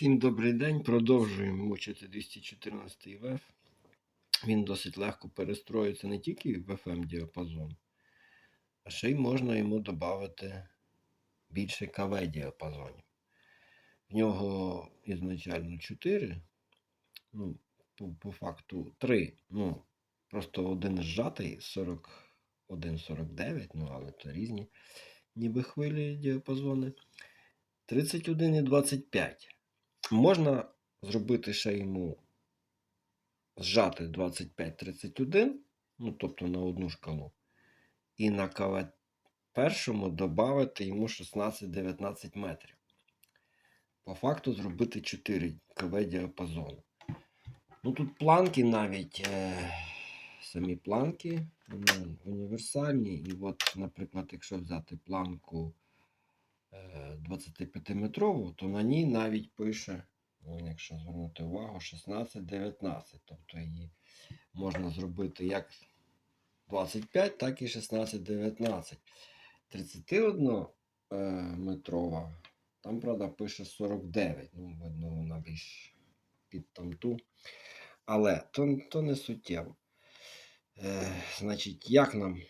Всім добрий день. Продовжуємо мучити 214 ВФ. Він досить легко перестроїться не тільки в FM діапазон, а ще й можна йому додати більше КВ діапазонів. В нього ізначально 4, ну, по, по факту 3. Ну, просто один зжатий 41-49, ну але це різні ніби хвилі діапазони. 31 і 25. Можна зробити ще йому зжати 25-31, ну тобто на одну шкалу. І на КВ першому додати йому 16-19 метрів. По факту зробити 4 КВ діапазону. Ну тут планки навіть, е, самі планки, вони універсальні. І от, наприклад, якщо взяти планку 25-метрову, то на ній навіть пише, якщо звернути увагу, 16-19. Тобто її можна зробити як 25, так і 16-19. 31 е, метрова, там, правда, пише 49. Ну, видно, вона більш під тамту. Але то, то не суттєво. Е, значить, як нам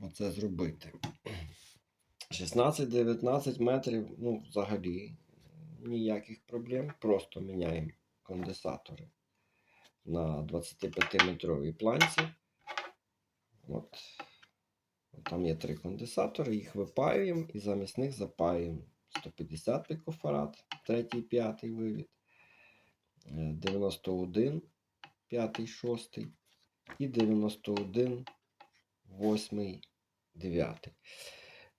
оце зробити? 16-19 метрів, ну, взагалі ніяких проблем. Просто міняємо конденсатори на 25-метровій планці. От. Там є три конденсатори, їх випаюємо і замість них запаюємо 150 пікофарад, третій, п'ятий вивід, е, 91, п'ятий, шостий і 91, восьмий, дев'ятий.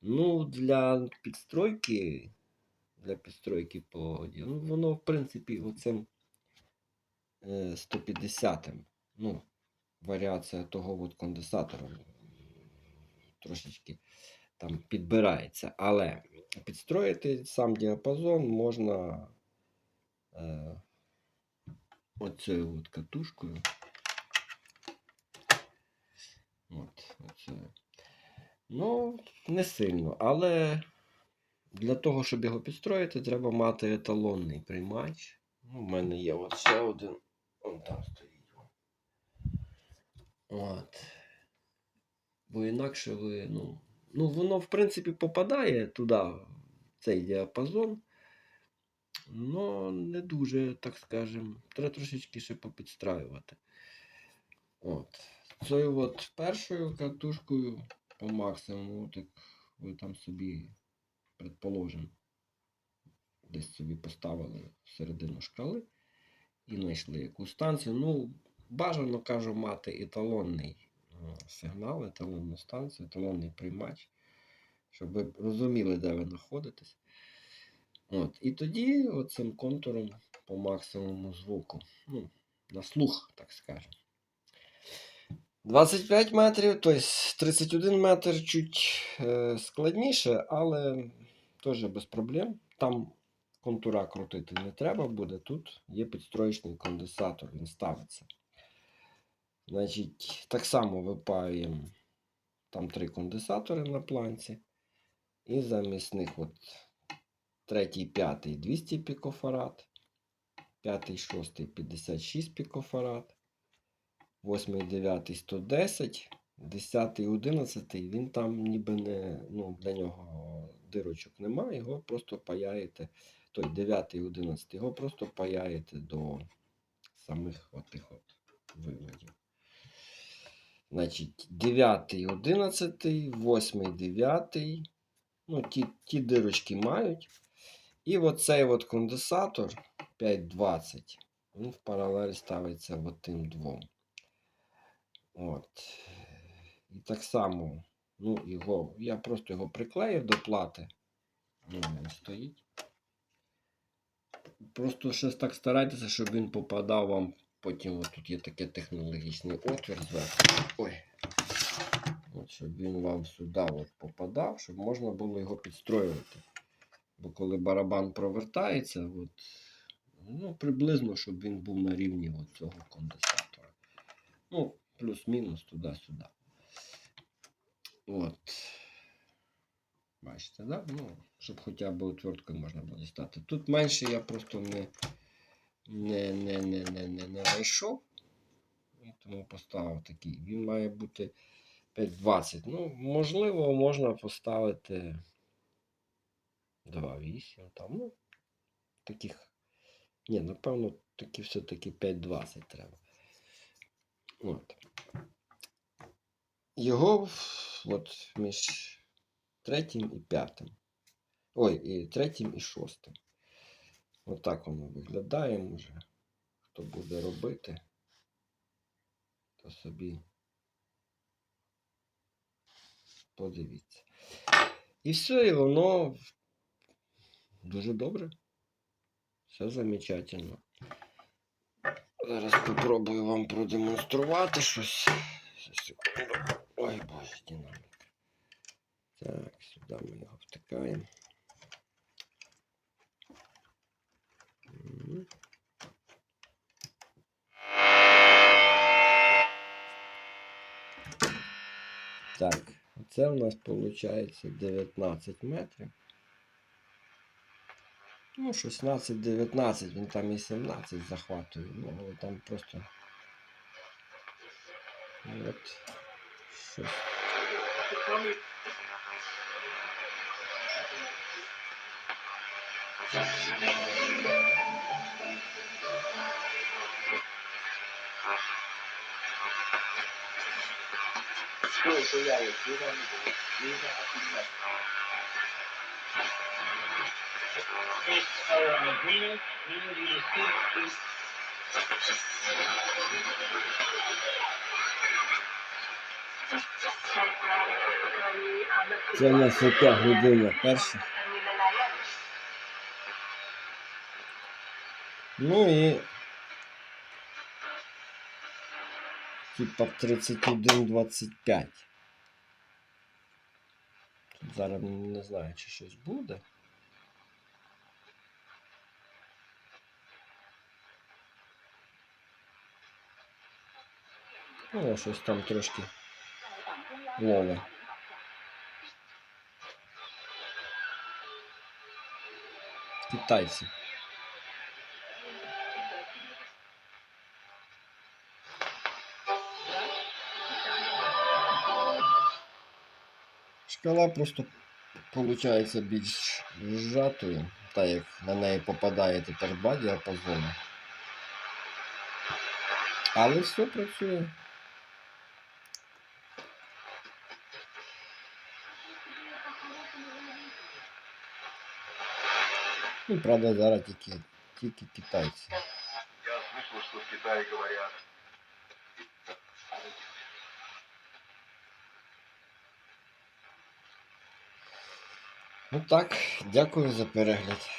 Ну, для підстройки, для підстройки по ну, воно, в принципі, оцим е, 150 ну, варіація того от конденсатора трошечки там підбирається. Але підстроїти сам діапазон можна е, оцею от катушкою. От, оцею. Ну, не сильно, але для того, щоб його підстроїти, треба мати еталонний приймач. Ну, У мене є ще один. Он там стоїть. От. Бо інакше ви, ну, ну, воно, в принципі, попадає туди, в цей діапазон. Ну, не дуже, так скажем, треба трошечки ще попідстраювати. От. Цією от першою катушкою по максимуму, так ви там собі, предположимо, десь собі поставили середину шкали і знайшли якусь станцію. Ну, бажано кажу мати еталонний е, сигнал, еталонну станцію, еталонний приймач, щоб ви розуміли, де ви знаходитесь. От. І тоді оцим контуром по максимуму звуку. Ну, на слух, так скажемо. 25 метрів, тобто 31 метр чуть е, складніше, але теж без проблем. Там контура крутити не треба буде. Тут є підстроєчний конденсатор, він ставиться. Значить, так само випаюємо там три конденсатори на планці. І замість них от третій, п'ятий 200 пікофарад, п'ятий, шостий 56 пікофарад. 8, 9, 110, 10, 11, він там ніби не, ну, для нього дирочок немає, його просто паяєте, той 9, 11, його просто паяєте до самих отих от виводів. Значить, 9, 11, 8, 9, ну, ті, ті дирочки мають. І оцей от конденсатор 520, він в паралель ставиться тим двом. От. І так само, ну, його, я просто його приклеїв до плати. Ну, він стоїть. Просто щось так старайтеся, щоб він попадав вам. Потім от тут є такий технологічний отвір зверху. Ой. От, щоб він вам сюди от попадав, щоб можна було його підстроювати. Бо коли барабан провертається, от, ну, приблизно, щоб він був на рівні от цього конденсатора. Ну, плюс-мінус туди-сюди. От. Бачите, да? Ну, щоб хоча б отверткою можна було дістати. Тут менше я просто не, не, не, не, не, не, не знайшов. Тому поставив такий. Він має бути 5,20. Ну, можливо, можна поставити 2,8 там. Ну, таких. Ні, напевно, такі все-таки 5,20 треба. От. Його от між третім і п'ятим. Ой, і третім і шостим. Отак воно виглядає, може. Хто буде робити, то собі подивіться. І все, і воно дуже добре. Все замечательно. Зараз попробую вам продемонструвати щось. Секунду. Ой, боже, динамік. Так, сюди ми його втикаємо. Так, це у нас виходить 19 метрів. Ну, 16-19, він там і 17 захватує. Ну, там просто. От. そう今日最大で9番目で、Thank. Це у нас яка година перша. Ну і. Типа 31-25. Тут зараз не знаю, чи щось буде. Ну, щось там трошки лове. Китайці. Шкала просто получається більш зжатою, так як на неї попадає тепер два діапазони. Але все працює. Ну, правда, зараз тільки, тільки китайці. Я слышал, что в Китае говорят. Ну так, дякую за перегляд.